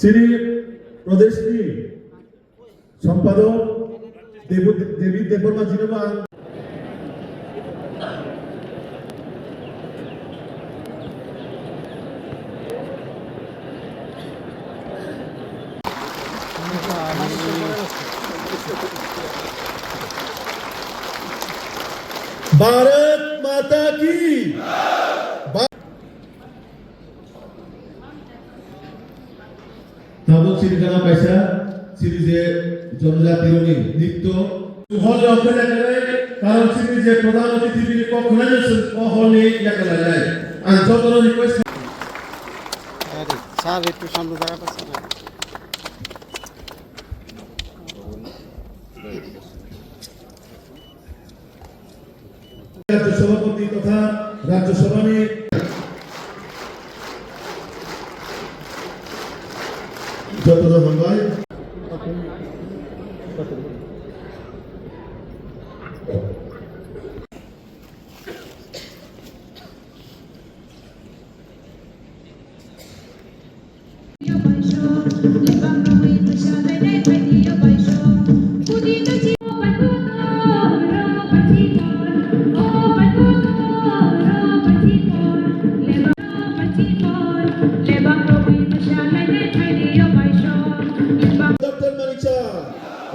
শ্রী প্রদেশ কি? সম্পাদক দেব দেবী দেববর্মা ভারত মাতা কি? তাবো সিরিখানা পয়সা সিরিজে জনজাতির নৃত্য। হলে অপেক্ষা করে কারণ সিরিজে প্রধান অতিথি যিনি কখনো হলে ইয়াকে লাগে আর যত রিকোয়েস্ট আরে স্যার একটু সামনে জায়গা পাচ্ছে না সভাপতি তথা রাজ্য সভানে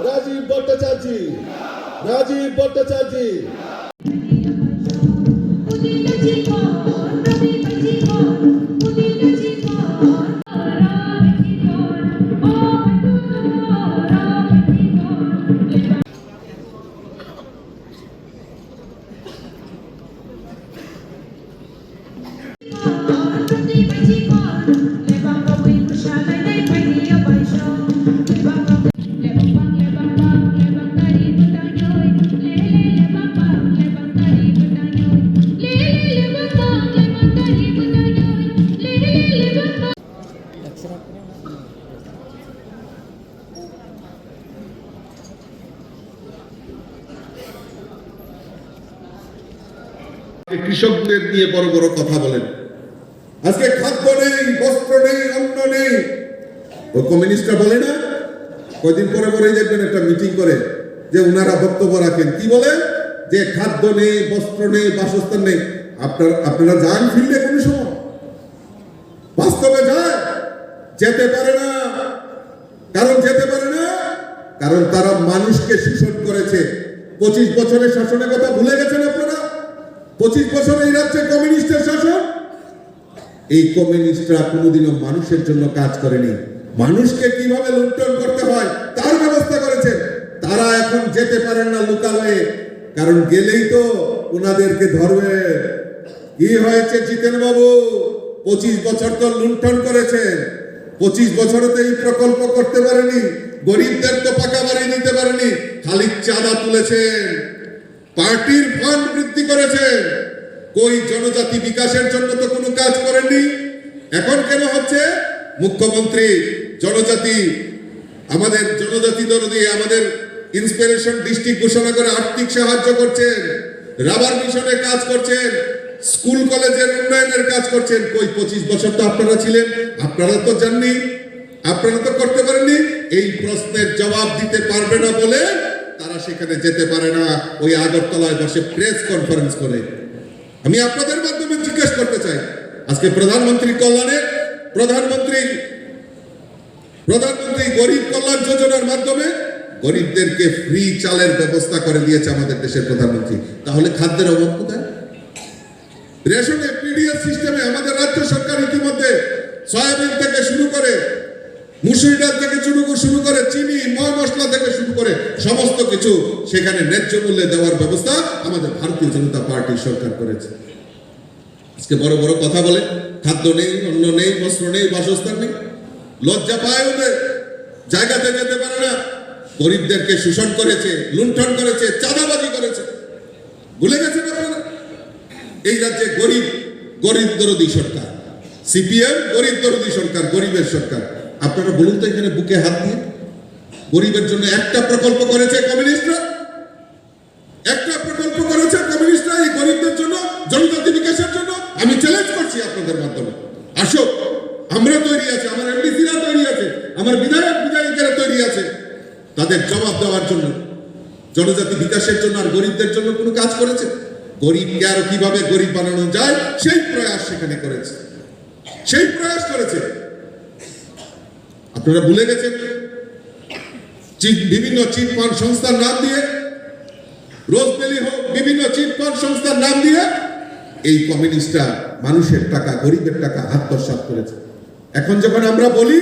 রাজীব ভট্টাচার্য রাজীব ভট্টাচার্য। কৃষকদের নিয়ে বড় বড় কথা বলেন। আজকে খাদ্য নেই, বস্ত্র নেই, অন্ন নেই। ও কমিউনিস্টরা বলে না? কয়দিন পরে পরেই দেখবেন একটা মিটিং করে, যে উনারা বক্তব্য রাখেন। কি বলে? যে খাদ্য নেই, বস্ত্র নেই, বাসস্থান নেই। আপনার, আপনারা যান ফিল্ডে কোন সময়। বাস্তবে যায়, যেতে পারে না। কারণ যেতে পারে না? কারণ তারা মানুষকে শোষণ করেছে। পঁচিশ বছরের শাসনের কথা ভুলে গেছেন আপনারা? পঁচিশ বছর এই রাজ্যে কমিউনিস্টের শাসন? এই কমিউনিস্টরা কোনোদিনও মানুষের জন্য কাজ করেনি। মানুষকে কীভাবে লুণ্ঠন করতে হয়, তার ব্যবস্থা করেছেন। তারা এখন যেতে পারেন না লোকালয়ে, কারণ গেলেই তো ওনাদেরকে ধরবে। কি হয়েছে জিতেন বাবু পঁচিশ বছর তো লুণ্ঠন করেছেন। পঁচিশ বছরে তো এই প্রকল্প করতে পারেনি, গরিবদের তো পাকা বাড়ি নিতে পারেনি খালি চাঁদা তুলেছেন। পার্টির ফান্ড বৃদ্ধি করেছেন কই জনজাতি বিকাশের জন্য তো কোনো কাজ করেননি? এখন কেন হচ্ছে? মুখ্যমন্ত্রী, জনজাতি, আমাদের জনজাতি দরদি, আমাদের ইন্সপিরেশন ডিস্ট্রিক্ট ঘোষণা করে আর্থিক সাহায্য করছেন রাবার মিশনে কাজ করছেন স্কুল কলেজের উন্নয়নের কাজ করছেন। কই পঁচিশ বছর তো আপনারা ছিলেন, আপনারা তো জাননি, আপনারা তো করতে পারেননি। এই প্রশ্নের জবাব দিতে পারবে না বলে তারা সেখানে যেতে পারে না, ওই আগরতলায় বসে প্রেস কনফারেন্স করে। আমি আপনাদের মাধ্যমে জিজ্ঞেস করতে চাই, আজকে প্রধানমন্ত্রী কল্যাণে প্রধানমন্ত্রী প্রধানমন্ত্রী গরিব কল্যাণ যোজনার মাধ্যমে গরিবদেরকে ফ্রি চালের ব্যবস্থা করে দিয়েছে আমাদের দেশের প্রধানমন্ত্রী। তাহলে খাদ্যের অভাব কোথায়? রেশনে পিডিএস সিস্টেমে আমাদের রাজ্য সরকার ইতিমধ্যে সয়াবিন থেকে শুরু মুসুরি ডাল থেকে শুরু শুরু করে চিনি, ময় মশলা থেকে শুরু করে সমস্ত কিছু সেখানে ন্যায্য মূল্যে দেওয়ার ব্যবস্থা আমাদের ভারতীয় জনতা পার্টি সরকার করেছে। আজকে বড় বড় কথা বলে, খাদ্য নেই, অন্ন নেই, বস্ত্র নেই, বাসস্থান নেই। লজ্জা পায় ওদের, জায়গাতে যেতে পারে না। গরিবদেরকে শোষণ করেছে, লুণ্ঠন করেছে, চাঁদাবাজি করেছে। ভুলে গেছে এই রাজ্যে গরিব গরিব দরদি সরকার। সিপিএম, গরিব দরদি সরকার, গরিবের সরকার। আপনারা বলুন তো এখানে বুকে হাত দিয়ে। গরিবের জন্য একটা প্রকল্প করেছে কমিউনিস্টরা। একটা প্রকল্প করেছে কমিউনিস্টরা এই গরিবদের জন্য জনজাতি বিকাশের জন্য। আমি চ্যালেঞ্জ করছি আপনাদের মাধ্যমে। আসো আমরা তৈরি আছে, আমার এমডিসিরা তৈরি আছে, আমার বিধায়ক, বিধায়িকারা তৈরি আছে। তাদের জবাব দেওয়ার জন্য, জনজাতি বিকাশের জন্য আর গরিবদের জন্য কোনো কাজ করেছে? গরিবকে আরও কীভাবে গরিব বানানো যায়? সেই প্রয়াস সেখানে করেছে। সেই প্রয়াস করেছে। আপনারা ভুলে গেছেন? বিভিন্ন চিট ফান্ড সংস্থার নাম দিয়ে রোজবেলি হোক, বিভিন্ন চিট ফান্ড সংস্থার নাম দিয়ে এই কমিউনিস্টরা মানুষের টাকা, গরিবের টাকা আত্মসাৎ করেছে। এখন যখন আমরা বলি,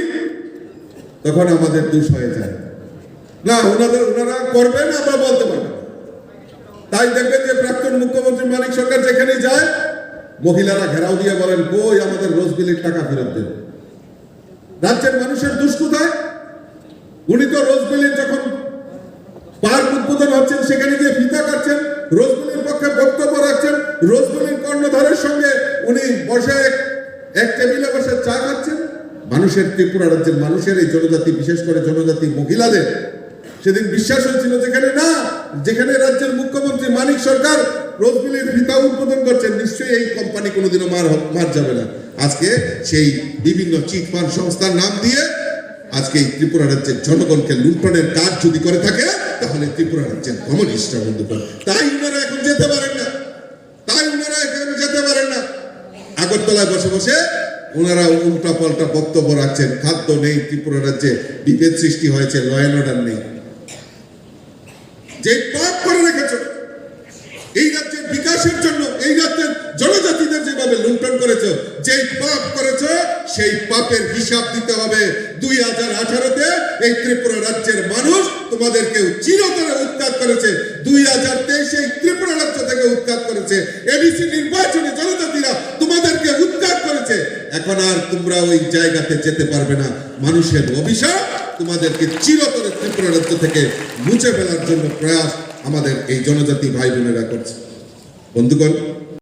তখন আমাদের দোষ হয়ে যায়। না, ওনাদের, ওনারা করবেন, আমরা বলতে পারব তাই দেখবেন যে প্রাক্তন মুখ্যমন্ত্রী মানিক সরকার যেখানে যায়, মহিলারা ঘেরাও দিয়ে বলেন, কই আমাদের রোজবিলির টাকা ফেরত দেবে রাজ্যের মানুষের দুষ কোথায়? উনি তো রোজবেলির যখন পার্ক উদ্বোধন হচ্ছেন, সেখানে গিয়ে ফিতা কাটছেন, রোজবেলির পক্ষে বক্তব্য রাখছেন, রোজবেলির কর্ণধারের সঙ্গে উনি বসে এক- টেবিলে বসে চা খাচ্ছেন। মানুষের ত্রিপুরা রাজ্যের মানুষের এই জনজাতি, বিশেষ করে জনজাতি মহিলাদের, সেদিন বিশ্বাস হয়েছিল যেখানে না, যেখানে রাজ্যের মুখ্যমন্ত্রী মানিক সরকার রোজবেলির ফিতা উদ্বোধন করছেন, নিশ্চয়ই এই কোম্পানি কোনোদিনও মার মার যাবে না। আজকে সেই বিভিন্ন চিট ফান্ড সংস্থার নাম দিয়ে আজকে এই ত্রিপুরা রাজ্যের জনগণকে লুণ্ঠনের কাজ যদি করে থাকে, তাহলে ত্রিপুরা রাজ্যের কমিউনিস্টরা বন্ধুগণ তাই উনারা এখন যেতে পারেন না। তাই উনারা এখন যেতে পারেন না। আগরতলায় বসে বসে ওনারা উল্টা পাল্টা বক্তব্য রাখছেন, খাদ্য নেই, ত্রিপুরা রাজ্যে বিভেদ সৃষ্টি হয়েছে ল অ্যান্ড অর্ডার নেই। যে পাপ করে রেখেছ, এই রাজ্যের বিকাশের জন্য, এই রাজ্যের জনজাতিদের যেভাবে লুণ্ঠন করেছ, যেই পাপ করেছ, সেই পাপের হিসাব দিতে হবে। দুই হাজার আঠারোতে এই ত্রিপুরা রাজ্যের মানুষ তোমাদেরকে চিরতরে উৎখাত করেছে। দুই হাজার তেইশে এই ত্রিপুরা রাজ্য থেকে উৎখাত করেছে। এবিসি নির্বাচনে জনজাতিরা তোমাদেরকে উৎখাত করেছে। এখন আর তোমরা ওই জায়গাতে যেতে পারবে না। মানুষের অভিশাপ তোমাদেরকে চিরতরে ত্রিপুরা রাজ্য থেকে মুছে ফেলার জন্য প্রয়াস আমাদের এই জনজাতি ভাই বোনেরা করছে। বন্ধুগণ